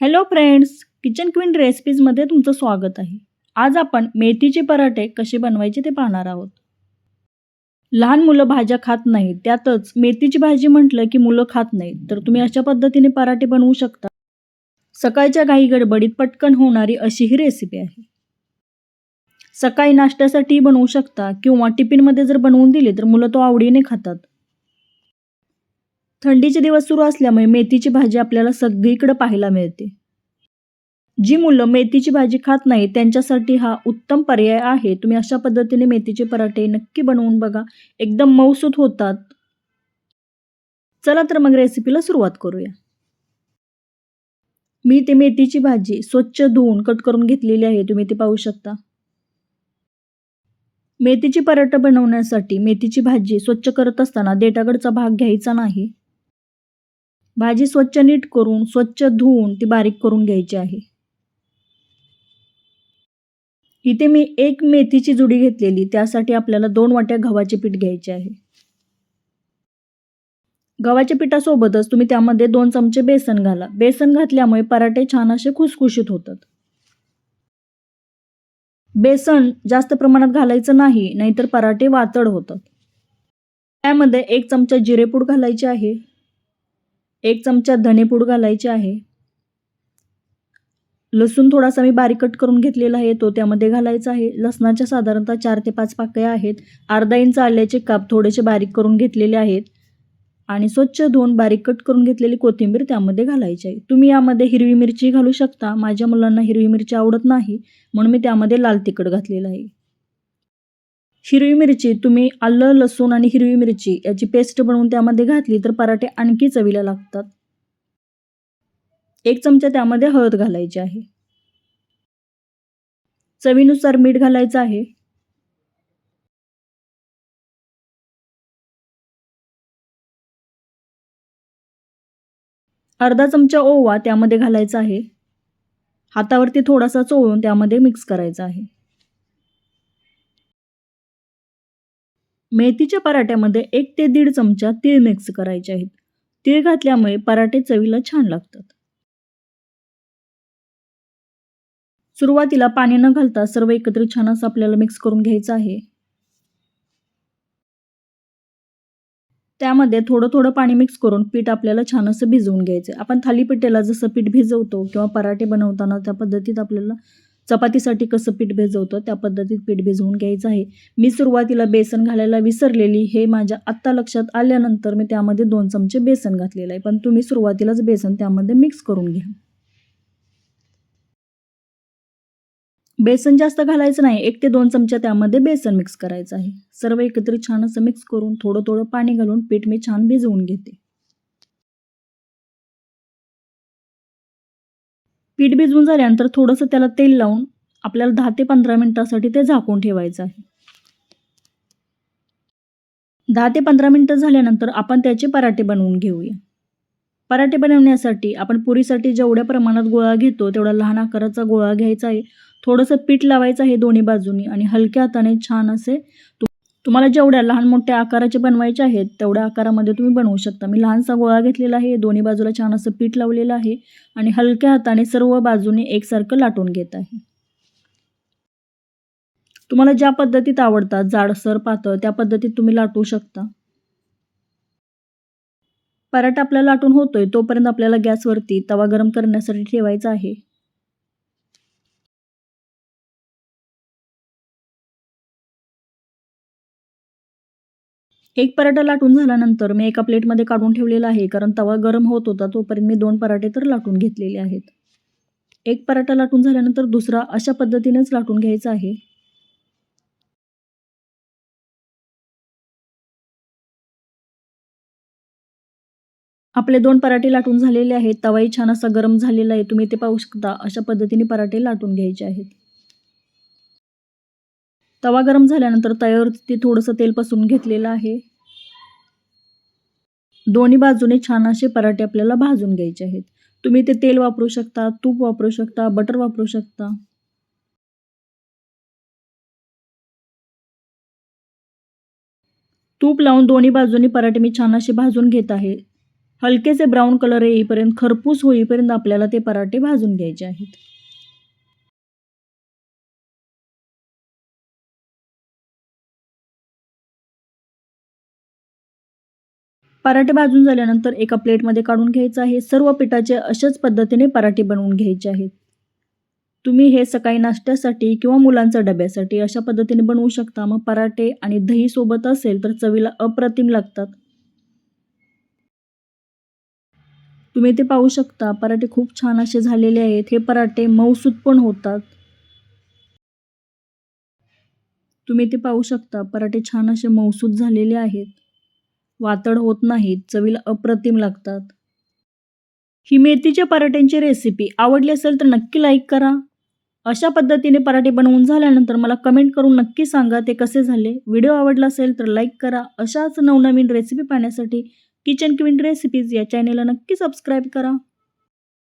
Hello friends kitchen queen रेसिपीजमध्ये तुमचं स्वागत आहे. आज आपण मेथीचे पराठे कसे बनवायचे ते पाहणार आहोत. लहान मुलं भाज्या खात नाहीत त्यातच मेथीची भाजी म्हटलं की मुलं खात नाहीत तर तुम्ही अशा पद्धतीने पराठे बनवू शकता. सकाळच्या घाई गडबडीत पटकन होणारी अशी ही रेसिपी आहे. सकाळी नाश्त्यासाठी बनवू शकता किंवा टिफिनमध्ये जर बनवून दिली तर मुलं तो आवडीने खातात. थंडीचे दिवस सुरू असल्यामुळे मेथीची भाजी आपल्याला सगळीकडे पाहायला मिळते. जी मुलं मेथीची भाजी खात नाही त्यांच्यासाठी हा उत्तम पर्याय आहे. तुम्ही अशा पद्धतीने मेथीचे पराठे नक्की बनवून बघा. एकदम मऊसूत होतात. चला तर मग रेसिपीला सुरुवात करूया. मी ते मेथीची भाजी स्वच्छ धुवून कट करून घेतलेली आहे. तुम्ही ते पाहू शकता. मेथीची पराठा बनवण्यासाठी मेथीची भाजी स्वच्छ करत असताना देठाकडचा भाग घ्यायचा नाही. भाजी स्वच्छ नीट करून स्वच्छ धुवून ती बारीक करून घ्यायची आहे. इथे मी एक मेथीची जुडी घेतलेली त्यासाठी आपल्याला दोन वाट्या गव्हाचे पीठ घ्यायचे आहे. गव्हाच्या पिठासोबतच तुम्ही त्यामध्ये दोन चमचे बेसन घाला. बेसन घातल्यामुळे पराठे छान असे खुसखुशीत होतात. बेसन जास्त प्रमाणात घालायचं नाही नाहीतर पराठे वातड होतात. त्यामध्ये एक चमचा जिरेपूड घालायचे आहे. एक चमचा धनेपूड घालायचे आहे. लसूण थोडासा मी बारीक कट करून घेतलेला आहे तो त्यामध्ये घालायचा आहे. लसणाच्या साधारणतः चार ते पाच पाकळ्या आहेत. अर्धा इंच आल्याचे काप थोडेसे बारीक करून घेतलेले आहेत. आणि स्वच्छ धुवून बारीक कट करून घेतलेली कोथिंबीर त्यामध्ये घालायची आहे. तुम्ही यामध्ये हिरवी मिरची घालू शकता. माझ्या मुलांना हिरवी मिरची आवडत नाही म्हणून मी त्यामध्ये लाल तिखट घातलेलं आहे. हिरवी मिरची तुम्ही आलं लसूण आणि हिरवी मिरची याची पेस्ट बनवून त्यामध्ये घातली तर पराठे आणखी चवीला लागतात. एक चमचा त्यामध्ये हळद घालायची आहे. चवीनुसार मीठ घालायचं आहे. अर्धा चमचा ओवा त्यामध्ये घालायचा आहे. हातावरती थोडासा चोळून त्यामध्ये मिक्स करायचा आहे. मेथीच्या पराठ्यामध्ये एक ते दीड चमचा तीळ मिक्स करायचे आहेत. तीळ घातल्यामुळे पराठे चवीला छान लागतात. सुरुवातीला पाणी न घालता सर्व एकत्र छान असं आपल्याला मिक्स करून घ्यायचं आहे. त्यामध्ये थोडं थोडं पाणी मिक्स करून पीठ आपल्याला छान असं भिजवून घ्यायचं आपण थालीपीठेला जसं पीठ भिजवतो किंवा पराठे बनवताना त्या पद्धतीत आपल्याला चपातीसाठी कसं पीठ भिजवतं त्या पद्धतीत पीठ भिजवून घ्यायचं आहे. मी सुरुवातीला बेसन घालायला विसरलेली हे माझ्या आत्ता लक्षात आल्यानंतर मी त्यामध्ये दोन चमचे बेसन घातलेलं आहे. पण तुम्ही सुरुवातीलाच बेसन त्यामध्ये मिक्स करून घ्या. बेसन जास्त घालायचं नाही एक ते दोन चमचे त्यामध्ये बेसन मिक्स करायचं आहे. सर्व एकत्रित छान असं मिक्स करून थोडं थोडं पाणी घालून पीठ मी छान भिजवून घेते. पीठ भिजवून झाल्यानंतर थोडंसं त्याला तेल लावून आपल्याला दहा ते पंधरा मिनटासाठी ते झाकून ठेवायचं आहे. दहा ते पंधरा मिनटं झाल्यानंतर आपण त्याचे पराठे बनवून घेऊया. पराठे बनवण्यासाठी आपण पुरीसाठी जेवढ्या प्रमाणात गोळा घेतो तेवढा लहान आकाराचा गोळा घ्यायचा आहे. थोडंसं पीठ लावायचं आहे दोन्ही बाजूनी आणि हलक्या हाताने छान असे तुम्हाला जेवढ्या लहान मोठ्या आकाराचे बनवायचे आहेत तेवढ्या आकारामध्ये तुम्ही बनवू शकता. मी लहानसा गोळा घेतलेला आहे दोन्ही बाजूला छान असं पीठ लावलेलं आहे आणि हलक्या हाताने सर्व बाजूने एकसारखं लाटून घेत आहे. तुम्हाला ज्या पद्धतीत आवडतात जाडसर पातळ त्या पद्धतीत तुम्ही लाटू शकता. पराठा आपल्याला लाटून होतोय तोपर्यंत आपल्याला गॅसवरती तवा गरम करण्यासाठी ठेवायचा आहे. एक पराठा लाटून झाल्यानंतर मी एका प्लेटमध्ये काढून ठेवलेला आहे कारण तवा गरम होत होता तोपर्यंत मी दोन पराठे तर लाटून घेतलेले आहेत. एक पराठा लाटून झाल्यानंतर दुसरा अशा पद्धतीनेच लाटून घ्यायचा आहे. आपले दोन पराठे लाटून झालेले आहेत तवाही छान असा गरम झालेला आहे तुम्ही ते पाहू शकता अशा पद्धतीने पराठे लाटून घ्यायचे आहेत. तवा गरम झाल्यानंतर तव्यावरती थोडंसं तेल पासून घेतलेलं आहे. दोन्ही बाजूने छान असे पराठे आपल्याला भाजून घ्यायचे आहेत. तुम्ही ते तेल वापरू शकता तूप वापरू शकता बटर वापरू शकता. तूप लावून दोन्ही बाजूनी पराठे मी छान असे भाजून घेत आहे. हलकेसे ब्राऊन कलर येईपर्यंत खरपूस होईपर्यंत आपल्याला ते पराठे भाजून घ्यायचे आहेत. पराठे भाजून झाल्यानंतर एका प्लेटमध्ये काढून घ्यायचं आहे. सर्व पिठाचे अशाच पद्धतीने पराठे बनवून घ्यायचे आहेत. तुम्ही हे सकाळी नाश्त्यासाठी किंवा मुलांच्या डब्यासाठी अशा पद्धतीने बनवू शकता. मग पराठे आणि दही सोबत असेल तर चवीला अप्रतिम लागतात. तुम्ही ते पाहू शकता. पराठे खूप छान असे झालेले आहेत. हे पराठे मऊसूत पण होतात. तुम्ही ते पाहू शकता. पराठे छान असे मऊसूत झालेले आहेत. वातड होत नाहीत चवीला अप्रतिम लागतात. ही मेथीच्या पराठ्यांची रेसिपी आवडली असेल तर नक्की लाईक करा. अशा पद्धतीने पराठे बनवून झाल्यानंतर मला कमेंट करून नक्की सांगा ते कसे झाले. व्हिडिओ आवडला असेल तर लाईक करा. अशाच नवनवीन रेसिपी पाहण्यासाठी किचन क्वीन रेसिपीज या चॅनेलला नक्की सबस्क्राईब करा.